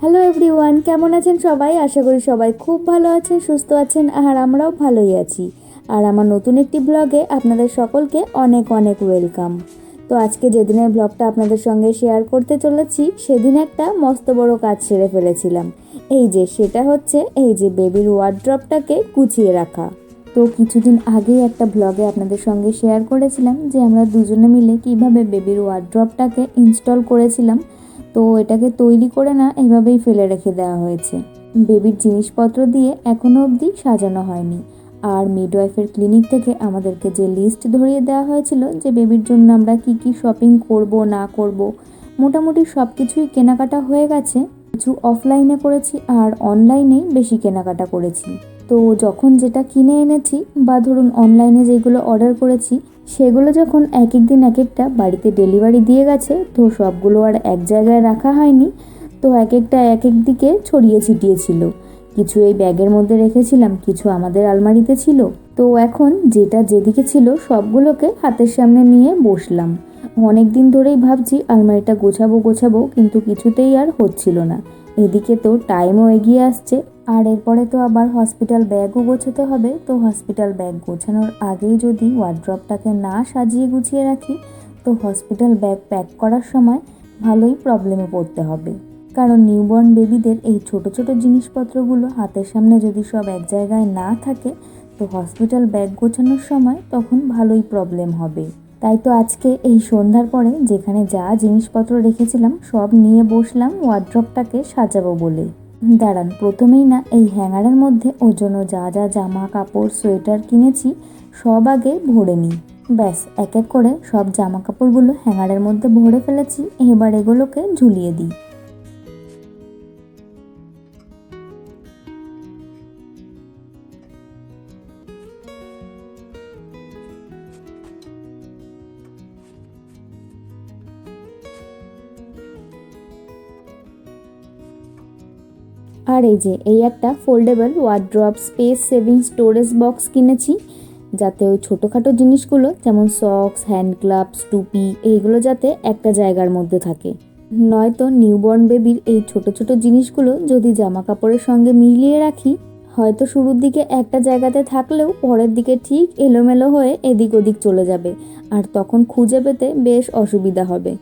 Hello everyone কেমন আছেন সবাই? আশা করি সবাই খুব ভালো আছেন, সুস্থ আছেন, আর আমরাও ভালোই আছি। আর আমার নতুন একটি ব্লগে আপনাদের সকলকে অনেক অনেক ওয়েলকাম তো আজকে যেদিনের ব্লগটা আপনাদের সঙ্গে শেয়ার করতে চলেছি, সেদিন একটা মস্ত বড় কাজ সেরে ফেলেছিলাম। এই যে, সেটা হচ্ছে এই যে বেবির ওয়ার্ড্রপটাকে গুছিয়ে রাখা। তো কিছুদিন আগেই একটা ব্লগে আপনাদের সঙ্গে শেয়ার করেছিলাম যে আমরা দুজনে মিলে কীভাবে বেবির ওয়ার্ড্রপটাকে ইনস্টল করেছিলাম। তো এটাকে তৈরি করে না, এভাবেই ফেলে রেখে দেওয়া হয়েছে। বেবির জিনিসপত্র দিয়ে এখনও অবধি সাজানো হয়নি। আর মিডওয়াইফের ক্লিনিক থেকে আমাদেরকে যে লিস্ট ধরিয়ে দেওয়া হয়েছিল যে বেবির জন্য আমরা কি কি শপিং করব, না করব, মোটামুটি সব কিছুই কেনাকাটা হয়ে গেছে। কিছু অফলাইনে করেছি আর অনলাইনেই বেশি কেনাকাটা করেছি। তো যখন যেটা কিনে এনেছি বা ধরুন অনলাইনে যেগুলো অর্ডার করেছি, সেগুলো যখন এক এক দিন এক একটা বাড়িতে ডেলিভারি দিয়ে গেছে, তো সবগুলো আর এক জায়গায় রাখা হয়নি। তো এক একটা এক এক দিকে ছড়িয়ে ছিটিয়ে ছিল। কিছু এই ব্যাগের মধ্যে রেখেছিলাম, কিছু আমাদের আলমারিতে ছিল। তো এখন যেটা যেদিকে ছিল সবগুলোকে হাতের সামনে নিয়ে বসলাম। অনেক দিন ধরেই ভাবছি আলমারিটা গোছাবো গোছাবো, কিন্তু কিছুতেই আর হচ্ছিল না। এদিকে তো টাইমও এগিয়ে আসছে, আর এরপরে তো আবার হসপিটাল ব্যাগও গোছাতে হবে। তো হসপিটাল ব্যাগ গোছানোর আগেই যদি ওয়ার্ড্রপটাকে না সাজিয়ে গুছিয়ে রাখি, তো হসপিটাল ব্যাগ প্যাক করার সময় ভালোই প্রবলেমে পড়তে হবে। কারণ নিউবর্ন বেবিদের এই ছোট ছোট জিনিসপত্রগুলো হাতের সামনে যদি সব এক জায়গায় না থাকে, তো হসপিটাল ব্যাগ গোছানোর সময় তখন ভালোই প্রবলেম হবে। তাই তো আজকে এই সন্ধ্যার পরে যেখানে যা জিনিসপত্র রেখেছিলাম, সব নিয়ে বসলাম ওয়ার্ড্রপটাকে সাজাবো বলে। দাঁড়ান, প্রথমেই না এই হ্যাঙ্গারের মধ্যে ওর জন্য যা যা জামা, কাপড়, সোয়েটার কিনেছি, সব আগে ভরে নিই। ব্যাস, এক এক করে সব জামা কাপড়গুলো হ্যাঙ্গারের মধ্যে ভরে ফেলেছি, এবার এগুলোকে ঝুলিয়ে দিই। আর এই যে, এই একটা foldable wardrobe space saving storage box কিনেছি, যাতে ওই ছোটোখাটো জিনিসগুলো, যেমন সক্স হ্যান্ড গ্লাভস টুপি, এইগুলো যাতে একটা জায়গার মধ্যে থাকে। নয়তো নিউবর্ন বেবির এই ছোট ছোট জিনিসগুলো যদি জামা কাপড়ের সঙ্গে মিলিয়ে রাখি, হয়তো শুরুর দিকে একটা জায়গাতে থাকলেও পরের দিকে ঠিক এলোমেলো হয়ে এদিক ওদিক চলে যাবে, আর তখন খুঁজে পেতে বেশ অসুবিধা হবে।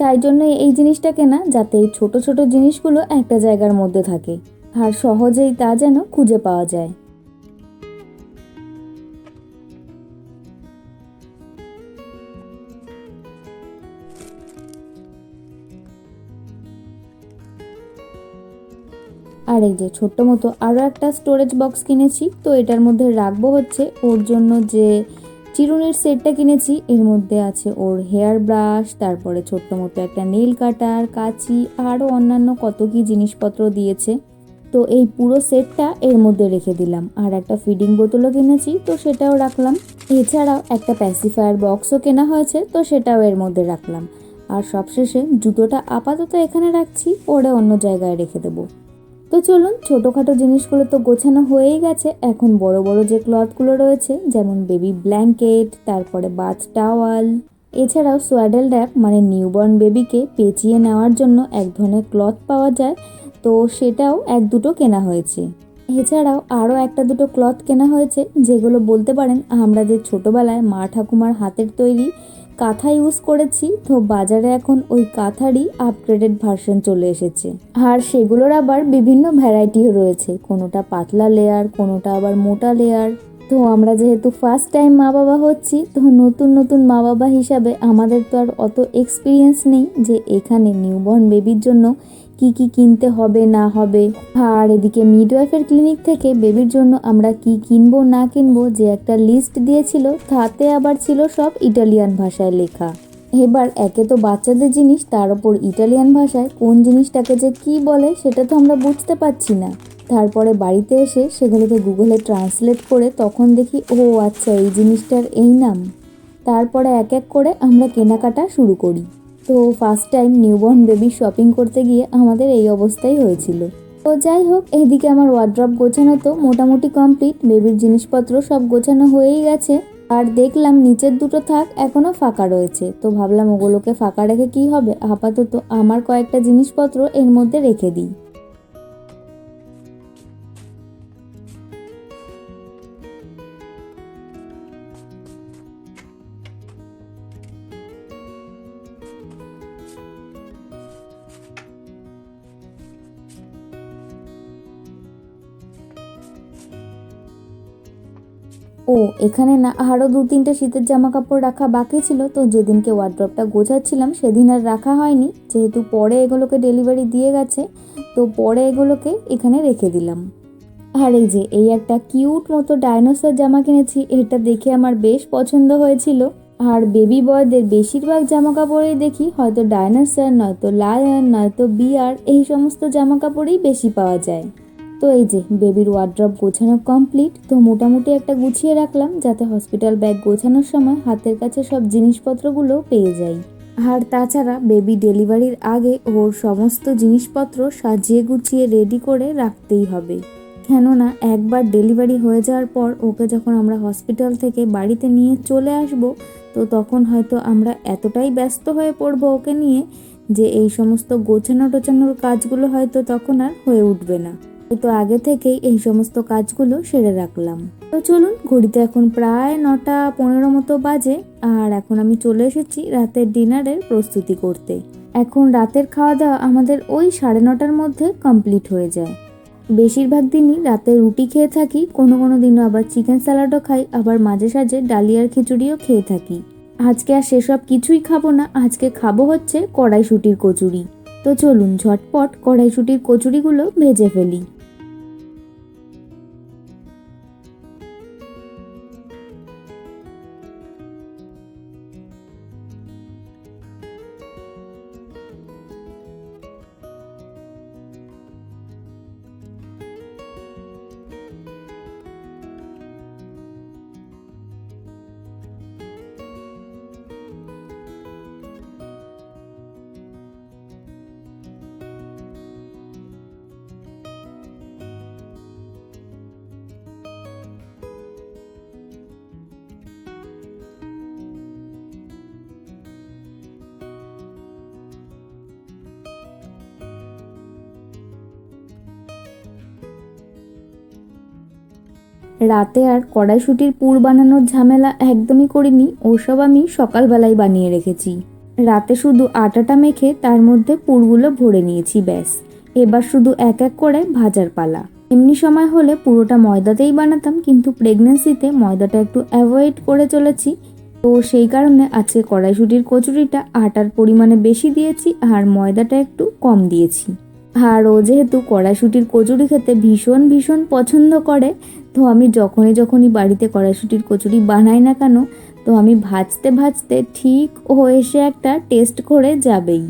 তাই জন্য এই জিনিসটা কেনা যাতে এই ছোট ছোট জিনিসগুলো একটা জায়গার মধ্যে থাকে। আর সহজেই তা যেন খুঁজে পাওয়া যায়। আর এই যে ছোট্ট মতো আরও একটা স্টোরেজ বক্স কিনেছি, তো এটার মধ্যে রাখব হচ্ছে ওর জন্য যে চিরুনির সেটটা কিনেছি, এর মধ্যে আছে ওর হেয়ার ব্রাশ তারপরে ছোট্ট মতো একটা নেল কাটার কাঁচি আরও অন্যান্য কত কি জিনিসপত্র দিয়েছে। তো এই পুরো সেটটা এর মধ্যে রেখে দিলাম। আর একটা ফিডিং বোতলও কিনেছি, তো সেটাও রাখলাম। এছাড়াও একটা প্যাসিফায়ার বক্সও কেনা হয়েছে, তো সেটাও এর মধ্যে রাখলাম। আর সবশেষে জুতোটা আপাতত এখানে রাখছি ওরা অন্য জায়গায় রেখে দেবো। তো চলুন, ছোটোখাটো জিনিসগুলো তো গোছানো হয়েই গেছে। এখন বড় বড় যে ক্লথগুলো রয়েছে, যেমন বেবি ব্ল্যাঙ্কেট, তারপরে বাথ টাওয়াল, এছাড়াও সোয়াডেল র্যাপ মানে নিউবর্ন বেবিকে পেঁচিয়ে নেওয়ার জন্য এক ধরনের ক্লথ পাওয়া যায়। তো সেটাও এক দুটো কেনা হয়েছে। এছাড়াও আরও একটা দুটো ক্লথ কেনা হয়েছে, যেগুলো বলতে পারেন আমরা যে ছোটোবেলায় মা ঠাকুমার হাতের তৈরি কাঁথা ইউজ করেছি, তো বাজারে এখন ওই কাঁথারই আপগ্রেডেড ভার্সন চলে এসেছে। আর সেগুলোর আবার বিভিন্ন ভ্যারাইটিও রয়েছে। কোনোটা পাতলা লেয়ার কোনোটা আবার মোটা লেয়ার তো আমরা যেহেতু ফার্স্ট টাইম মা বাবা হচ্ছি, তো নতুন নতুন মা বাবা হিসাবে আমাদের তো আর অত এক্সপিরিয়েন্স নেই যে এখানে নিউবর্ন বেবির জন্য কি কি কিনতে হবে, না হবে। আর এদিকে মিডওয়াইফের ক্লিনিক থেকে বেবির জন্য আমরা কি কিনবো, না কিনবো যে একটা লিস্ট দিয়েছিল, তাতে আবার ছিল সব ইটালিয়ান ভাষায় লেখা। এবার একে তো বাচ্চাদের জিনিস, তার ওপর ইটালিয়ান ভাষায় কোন জিনিসটাকে যে কি বলে সেটা তো আমরা বুঝতে পারছি না। তারপরে বাড়িতে এসে সেগুলোকে গুগলে ট্রান্সলেট করে তখন দেখি, ও আচ্ছা এই জিনিসটার এই নাম। তারপরে এক এক করে আমরা কেনাকাটা শুরু করি। তো first time newborn baby shopping করতে গিয়ে আমাদের এই অবস্থাই হয়েছিল। তো যাই হোক, এদিকে আমার ওয়ার্ড্রপ গোছানো তো মোটামুটি কমপ্লিট বেবির জিনিসপত্র সব গোছানো হয়েই গেছে। আর দেখলাম নিচের দুটো থাক এখনও ফাঁকা রয়েছে। তো ভাবলাম ওগুলোকে ফাঁকা রেখে কি হবে? আপাতত আমার কয়েকটা জিনিসপত্র এর মধ্যে রেখে দিই। ও, এখানে না আরও দু তিনটে শীতের জামা কাপড় রাখা বাকি ছিল, তো যেদিনকে ওয়ার্ড্রপটা গোছাচ্ছিলাম সেদিন আর রাখা হয়নি। যেহেতু পরে এগুলোকে ডেলিভারি দিয়ে গেছে, তো পরে এগুলোকে এখানে রেখে দিলাম। আর এই যে, এই একটা কিউট মতো ডাইনোসর জামা কিনেছি, এটা দেখে আমার বেশ পছন্দ হয়েছিল। আর বেবি বয়দের বেশিরভাগ জামা কাপড়েই দেখি, হয়তো ডাইনোসর নয়তো লায়ন নয়তো বিয়ার এই সমস্ত জামা কাপড়েই বেশি পাওয়া যায়। তো এই যে বেবির ওয়ার্ড্রপ গোছানো কমপ্লিট তো মোটামুটি একটা গুছিয়ে রাখলাম যাতে হসপিটাল ব্যাগ গোছানোর সময় হাতের কাছে সব জিনিসপত্রগুলো পেয়ে যাই। আর তাছাড়া বেবি ডেলিভারির আগে ওর সমস্ত জিনিসপত্র সাজিয়ে গুছিয়ে রেডি করে রাখতেই হবে। কেননা একবার ডেলিভারি হয়ে যাওয়ার পর ওকে যখন আমরা হসপিটাল থেকে বাড়িতে নিয়ে চলে আসব, তো তখন হয়তো আমরা এতটাই ব্যস্ত হয়ে পড়ব ওকে নিয়ে যে এই সমস্ত গোছানো টোছানোর কাজগুলো হয়তো তখন আর হয়ে উঠবে না। তো আগে থেকেই এই সমস্ত কাজগুলো সেরে রাখলাম। তো চলুন, ঘড়িতে এখন প্রায় নটা পনেরো মতো বাজে, আর এখন আমি চলে এসেছি রাতের ডিনারের প্রস্তুতি করতে। এখন রাতের খাওয়া দাওয়া আমাদের ওই সাড়ে নটার মধ্যে কমপ্লিট হয়ে যায়। বেশিরভাগ দিনই রাতে রুটি খেয়ে থাকি, কোনো কোনো দিনও আবার চিকেন স্যালাডও খাই, আবার মাঝে সাঝে ডালিয়ার খিচুড়িও খেয়ে থাকি। আজকে আর সেসব কিছুই খাব না, আজকে খাব হচ্ছে কড়াইশুটির কচুরি। তো চলুন, ঝটপট কড়াইশুটির কচুরিগুলো ভেজে ফেলি। রাতে আর কড়াইশুটির পুর বানানোর ঝামেলা একদমই করিনি, ওসব আমি সকালবেলায় বানিয়ে রেখেছি। রাতে শুধু আটাটা মেখে তার মধ্যে পুরগুলো ভরে নিয়েছি, ব্যাস। এবার শুধু এক এক করে ভাজার পালা। এমনি সময় হলে পুরোটা ময়দাতেই বানাতাম, কিন্তু প্রেগনেন্সিতে ময়দাটা একটু অ্যাভয়েড করে চলেছি। তো সেই কারণে আজকে কড়াইশুটির কচুরিটা আটার পরিমাণে বেশি দিয়েছি আর ময়দাটা একটু কম দিয়েছি। আর ও যেহেতু কড়াইশুটির কচুরি খেতে ভীষণ ভীষণ পছন্দ করে তো আমি যখনই যখনই বাড়িতে কড়াইশুটির কচুরি বানাই না কেন, তো আমি ভাজতে ভাজতে ঠিক হয়ে এসে একটা টেস্ট করে যাবেই।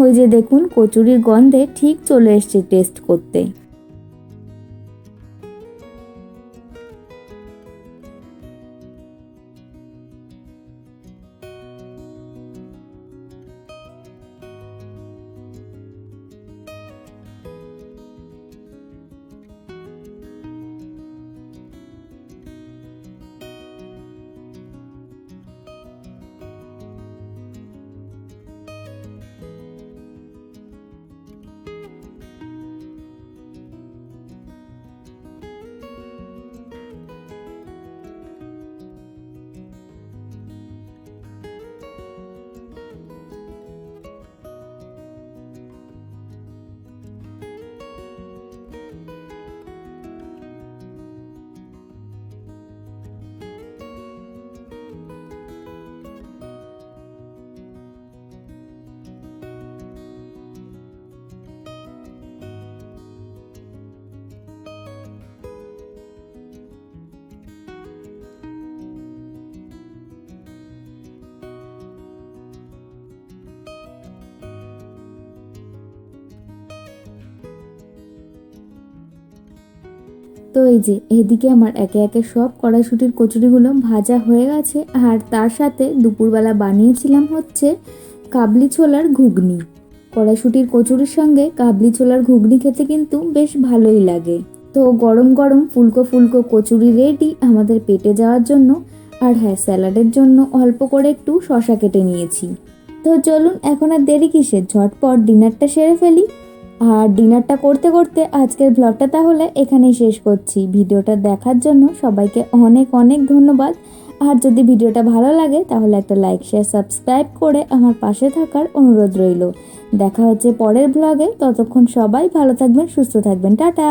ওই যে দেখুন, কচুরির গন্ধে ঠিক চলে এসছে টেস্ট করতে। তো এই যে, এদিকে আমার একে একে সব কড়াইশুটির কচুরিগুলো ভাজা হয়ে গেছে। আর তার সাথে দুপুরবেলা বানিয়েছিলাম হচ্ছে কাবলি ছোলার ঘুগনি। কড়াইশুটির কচুরির সঙ্গে কাবলি ছোলার ঘুগনি খেতে কিন্তু বেশ ভালোই লাগে। তো গরম গরম ফুলকো ফুলকো কচুরি রেডি আমাদের পেটে যাওয়ার জন্য আর হ্যাঁ স্যালাডের জন্য অল্প করে একটু শশা কেটে নিয়েছি। তো চলুন, এখন আর দেরি কিসের? ঝটপট ডিনারটা সেরে ফেলি। আর ডিনারটা করতে করতে আজকের ব্লগটা তাহলে এখানেই শেষ করছি। ভিডিওটা দেখার জন্য সবাইকে অনেক অনেক ধন্যবাদ। আর যদি ভিডিওটা ভালো লাগে, তাহলে একটা লাইক শেয়ার সাবস্ক্রাইব করে আমার পাশে থাকার অনুরোধ রইল। দেখা হচ্ছে পরের ব্লগে ততক্ষণ সবাই ভালো থাকবেন, সুস্থ থাকবেন। টাটা!